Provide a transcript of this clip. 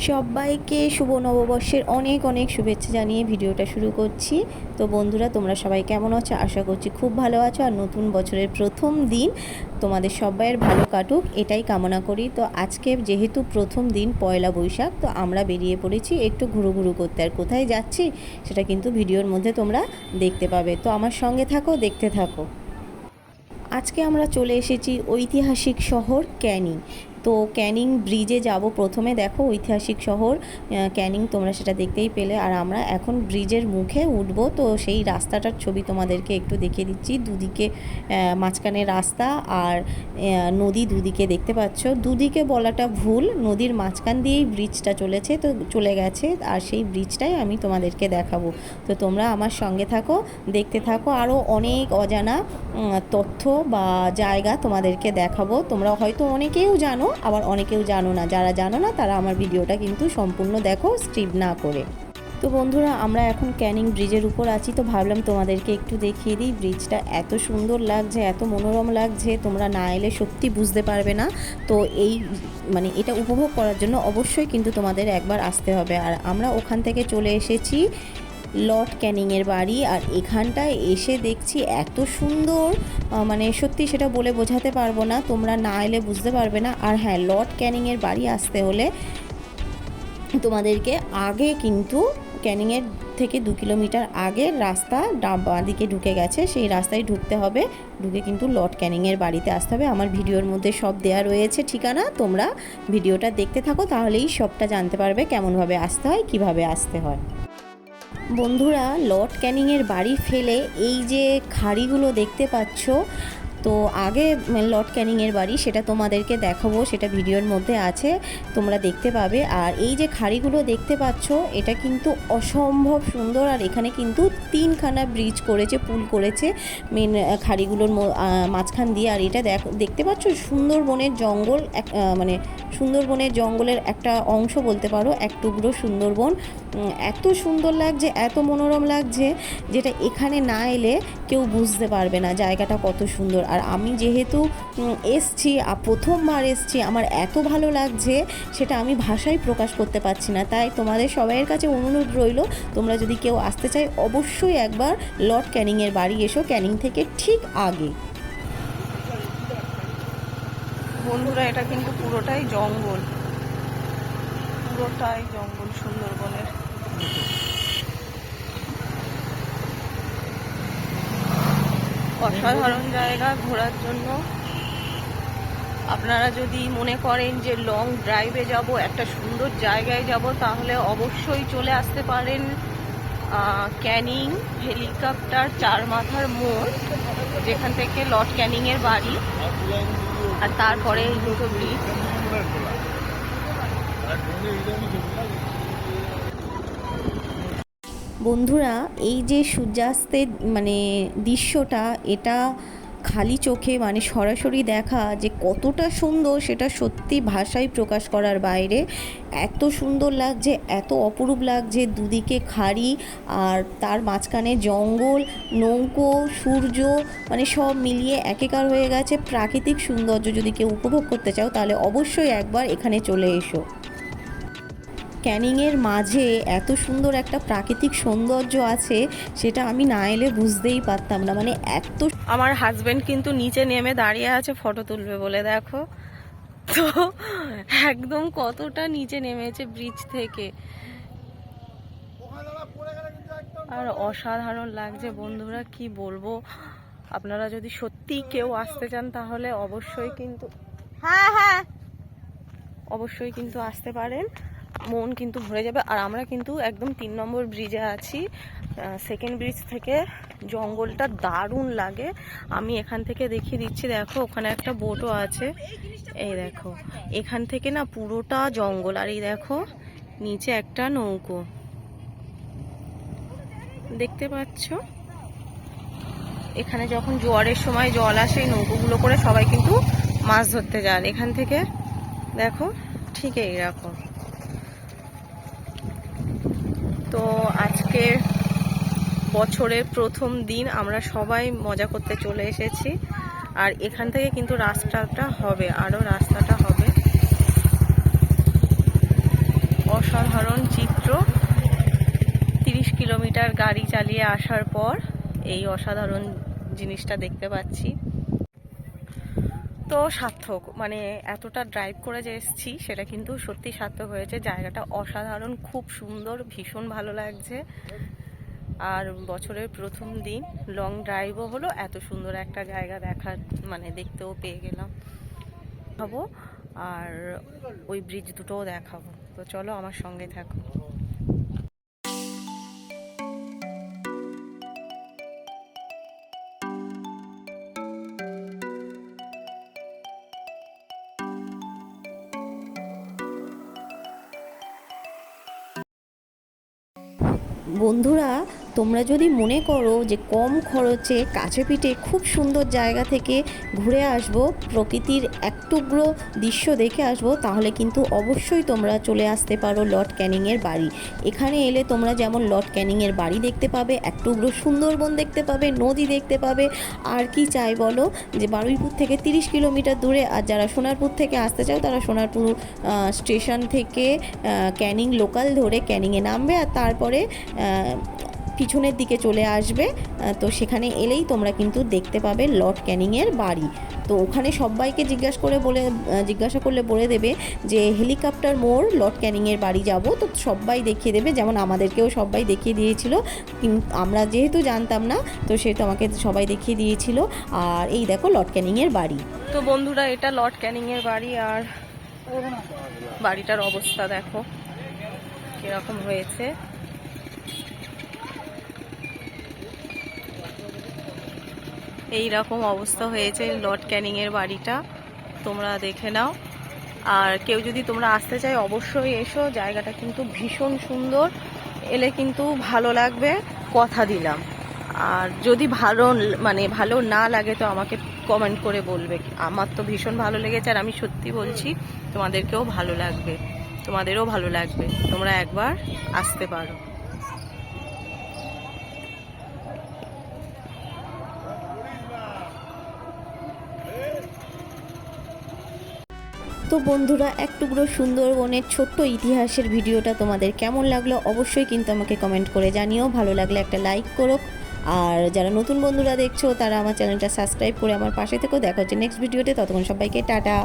সবাইকে শুভ নববর্ষের অনেক অনেক শুভেচ্ছা জানিয়ে ভিডিওটা শুরু করছি। তো বন্ধুরা, তোমরা সবাই কেমন আছো? আশা করছি খুব ভালো আছো। আর নতুন বছরের প্রথম দিন তোমাদের সবাইয়ের ভালো কাটুক, এটাই কামনা করি। তো আজকে যেহেতু প্রথম দিন পয়লা বৈশাখ, তো আমরা বেরিয়ে পড়েছি একটু ঘুরু ঘুরু করতে। আর কোথায় যাচ্ছি সেটা কিন্তু ভিডিওর মধ্যে তোমরা দেখতে পাবে। তো আমার সঙ্গে থাকো, দেখতে থাকো। আজকে আমরা চলে এসেছি ঐতিহাসিক শহর ক্যানিং। তো ক্যানিং ব্রিজে যাব প্রথমে। দেখো, ঐতিহাসিক শহর। ক্যানিং তোমরা সেটা দেখতেই পেলে। আর আমরা এখন ব্রিজের মুখে উঠবো। তো সেই রাস্তাটার ছবি তোমাদেরকে একটু দেখিয়ে দিচ্ছি। দুদিকে মাঝখানে রাস্তা আর নদী দুদিকে দেখতে পাচ্ছ। দুদিকে বলাটা ভুল। নদীর মাঝখান দিয়েই ব্রিজটা চলেছে, তো চলে গেছে। আর সেই ব্রিজটাই আমি তোমাদেরকে দেখাবো। তো তোমরা আমার সঙ্গে থাকো, দেখতে থাকো। আরও অনেক অজানা তথ্য বা জায়গা তোমাদেরকে দেখাবো। তোমরা হয়তো অনেকেও জানো আবার অনেকেও জানো না। যারা জানো না, তারা আমার ভিডিওটা কিন্তু সম্পূর্ণ দেখো স্কিপ না করে। তো বন্ধুরা, আমরা এখন ক্যানিং ব্রিজের উপর আছি। তো ভাবলাম তোমাদেরকে একটু দেখিয়ে দিই, ব্রিজটা এত সুন্দর লাগছে, এত মনোরম লাগছে, তোমরা না এলে সত্যি বুঝতে পারবে না। তো এই মানে এটা উপভোগ করার জন্য অবশ্যই কিন্তু তোমাদের একবার আসতে হবে। আর আমরা ওখান থেকে চলে এসেছি লর্ড ক্যানিংয়ের বাড়ি আর এখানটায় এসে দেখছি এত সুন্দর মানে সত্যি সেটা বলে বোঝাতে পারব না, তোমরা না এলে বুঝতে পারবে না। আর হ্যাঁ লর্ড ক্যানিংয়ের বাড়ি আসতে হলে তোমাদেরকে আগে কিন্তু ক্যানিংয়ের থেকে দু কিলোমিটার আগে রাস্তা বাঁ দিকে ঢুকে গেছে, সেই রাস্তায় ঢুকতে হবে। ঢুকে কিন্তু লর্ড ক্যানিংয়ের বাড়িতে আসতে হবে। আমার ভিডিওর মধ্যে সব দেয়া রয়েছে ঠিকানা, তোমরা ভিডিওটা দেখতে থাকো, তাহলেই সবটা জানতে পারবে কেমনভাবে আসতে হয়, কীভাবে আসতে হয়। বন্ধুরা, লর্ড ক্যানিংয়ের বাড়ি ফেলে এই যে খাড়িগুলো দেখতে পাচ্ছ, তো আগে লর্ড ক্যানিংয়ের বাড়ি সেটা তোমাদেরকে দেখাবো, সেটা ভিডিওর মধ্যে আছে, তোমরা দেখতে পাবে। আর এই যে খাড়িগুলো দেখতে পাচ্ছ, এটা কিন্তু অসম্ভব সুন্দর, আর এখানে কিন্তু তিনখানা ব্রিজ করেছে, পুল করেছে মেন খাড়িগুলোর মাঝখান দিয়ে। আর এটা দেখ, দেখতে পাচ্ছ? সুন্দরবনের জঙ্গল, এক মানে সুন্দরবনের জঙ্গলের একটা অংশ বলতে পারো, এক টুকরো সুন্দরবন। এত সুন্দর লাগছে, এত মনোরম লাগছে, যেটা এখানে না এলে কেউ বুঝতে পারবে না জায়গাটা কত সুন্দর। আর আমি যেহেতু এসছি প্রথমবার এসছি, আমার এত ভালো লাগছে, সেটা আমি ভাষায় প্রকাশ করতে পারছি না। তাই তোমাদের সবাইয়ের কাছে অনুরোধ রইল, তোমরা যদি কেউ আসতে চাই অবশ্যই একবার লর্ড ক্যানিংয়ের বাড়ি এসো, ক্যানিং থেকে ঠিক আগে। বন্ধুরা, এটা কিন্তু পুরোটাই জঙ্গল। পুরোটাই জঙ্গল সুন্দরবনের। অসাধারণ জায়গা ঘোরার জন্য। আপনারা যদি মনে করেন যে লং ড্রাইভে যাব, একটা সুন্দর জায়গায় যাব, তাহলে অবশ্যই চলে আসতে পারেন ক্যানিং হেলিকপ্টার চার মাথার মোড়, যেখান থেকে লর্ড ক্যানিংয়ের বাড়ি, আর তারপরে দুটো ব্রিজ বন্ধুরা, এই যে সূর্যাস্তের মানে দৃশ্যটা, এটা খালি চোখে মানে সরাসরি দেখা যে কতটা সুন্দর, সেটা সত্যি ভাষায় প্রকাশ করার বাইরে। এত সুন্দর লাগছে, এত অপরূপ লাগছে, দুদিকে খাড়ি আর তার মাঝখানে জঙ্গল, নৌকো, সূর্য মানে সব মিলিয়ে একেকার হয়ে গেছে। প্রাকৃতিক সৌন্দর্য যদি কেউ উপভোগ করতে চাও, তাহলে অবশ্যই একবার এখানে চলে এসো। ক্যানিংয়ের মাঝে এত সুন্দর একটা প্রাকৃতিক সৌন্দর্য আছে সেটা আমি না এলে বুঝতেই পারতাম না। মানে এত আমার হাজব্যান্ড কিন্তু নিচে নেমে দাঁড়িয়ে আছে ফটো তুলবে বলে দেখো। তো একদম কতটা নিচে নেমেছে ব্রিজ থেকে। আর অসাধারণ লাগছে বন্ধুরা কি বলব? আপনারা যদি সত্যি কেউ আসতে চান তাহলে অবশ্যই কিন্তু হ্যাঁ হ্যাঁ। অবশ্যই কিন্তু আসতে পারেন। মন কিন্তু ভরে যাবে। আর আমরা কিন্তু একদম তিন নম্বর ব্রিজে আছি। সেকেন্ড ব্রিজ থেকে জঙ্গলটা দারুণ লাগে। আমি এখান থেকে দেখিয়ে দিচ্ছি, দেখো, ওখানে একটা বোটও আছে। এই দেখো, এখান থেকে না পুরোটা জঙ্গল। আর এই দেখো, নিচে একটা নৌকো। দেখতে পাচ্ছ? এখানে যখন জোয়ারের সময় জল আসে, এই নৌকোগুলো করে সবাই কিন্তু মাছ ধরতে যান এখান থেকে, দেখো, ঠিক এইরকম তো আজকে বছরের প্রথম দিন আমরা সবাই মজা করতে চলে এসেছি। আর এখান থেকে কিন্তু রাস্তাটা হবে আরও রাস্তাটা হবে। অসাধারণ চিত্র। তিরিশ কিলোমিটার গাড়ি চালিয়ে আসার পর এই অসাধারণ জিনিসটা দেখতে পাচ্ছি। তো সার্থক মানে এতটা ড্রাইভ করে যে এসেছি, সেটা কিন্তু সত্যি সার্থক হয়েছে। জায়গাটা অসাধারণ, খুব সুন্দর, ভীষণ ভালো লাগছে। আর বছরের প্রথম দিন লং ড্রাইভও হলো, এত সুন্দর একটা জায়গা দেখার মানে দেখতেও পেয়ে গেলাম। দেখাবো, আর ওই ব্রিজ দুটোও দেখাবো। তো চলো আমার সঙ্গে থাকো। বন্ধুরা তোমরা যদি মনে করো যে কম খরচে কাছে পিঠে খুব সুন্দর জায়গা থেকে ঘুরে আসব, প্রকৃতির এক টুকরো দৃশ্য দেখে আসব, তাহলে কিন্তু অবশ্যই তোমরা চলে আসতে পারো লর্ড ক্যানিংয়ের বাড়ি। এখানে এলে তোমরা যেমন লর্ড ক্যানিংয়ের বাড়ি দেখতে পাবে এক টুকরো সুন্দরবন দেখতে পাবে, নদী দেখতে পাবে। আর কি চাই বলো যে বারুইপুর থেকে তিরিশ কিলোমিটার দূরে, আর যারা সোনারপুর থেকে আসতে চাও, তারা সোনারপুর স্টেশন থেকে ক্যানিং লোকাল ধরে ক্যানিংয়ে নামবে, আর তারপরে পিছনের দিকে চলে আসবে তো সেখানে এলেই তোমরা কিন্তু দেখতে পাবে লর্ড ক্যানিংয়ের বাড়ি। তো ওখানে সবাইকে জিজ্ঞাসা করে বলে জিজ্ঞাসা করলে বলে দেবে যে, হেলিকপ্টার মোড় লর্ড ক্যানিংয়ের বাড়ি যাব। তো সবাই দেখিয়ে দেবে, যেমন আমাদেরকেও সবাই দেখিয়ে দিয়েছিল। আমরা যেহেতু জানতাম না, তো সেহেতু আমাকে সবাই দেখিয়ে দিয়েছিল। আর এই দেখো লর্ড ক্যানিংয়ের বাড়ি। তো বন্ধুরা, এটা লর্ড ক্যানিংয়ের বাড়ি আর বাড়িটার অবস্থা দেখো, কীরকম হয়েছে। এই রকম অবস্থা হয়েছে লর্ড ক্যানিংয়ের বাড়িটা। তোমরা দেখে নাও। আর কেউ যদি তোমরা আসতে চাই অবশ্যই এসো। জায়গাটা কিন্তু ভীষণ সুন্দর। এলে কিন্তু ভালো লাগবে, কথা দিলাম। আর যদি ভালো মানে ভালো না লাগে, তো আমাকে কমেন্ট করে বলবে। আমার তো ভীষণ ভালো লেগেছে, আর আমি সত্যি বলছি, তোমাদেরকেও ভালো লাগবে। তোমাদেরও ভালো লাগবে। তোমরা একবার আসতে পারো। তো বন্ধুরা, এক টুকরো সুন্দরবনের ছোট্ট ইতিহাসের ভিডিওটা তোমাদের কেমন লাগল অবশ্যই কিন্তু আমাকে কমেন্ট করে জানিও। ভালো লাগলে একটা লাইক করো। আর যারা নতুন বন্ধুরা দেখছ, তারা আমার চ্যানেলটা সাবস্ক্রাইব করে আমার পাশে থেকেও দেখা হচ্ছে নেক্সট ভিডিওতে ততক্ষণ সবাইকে টাটা।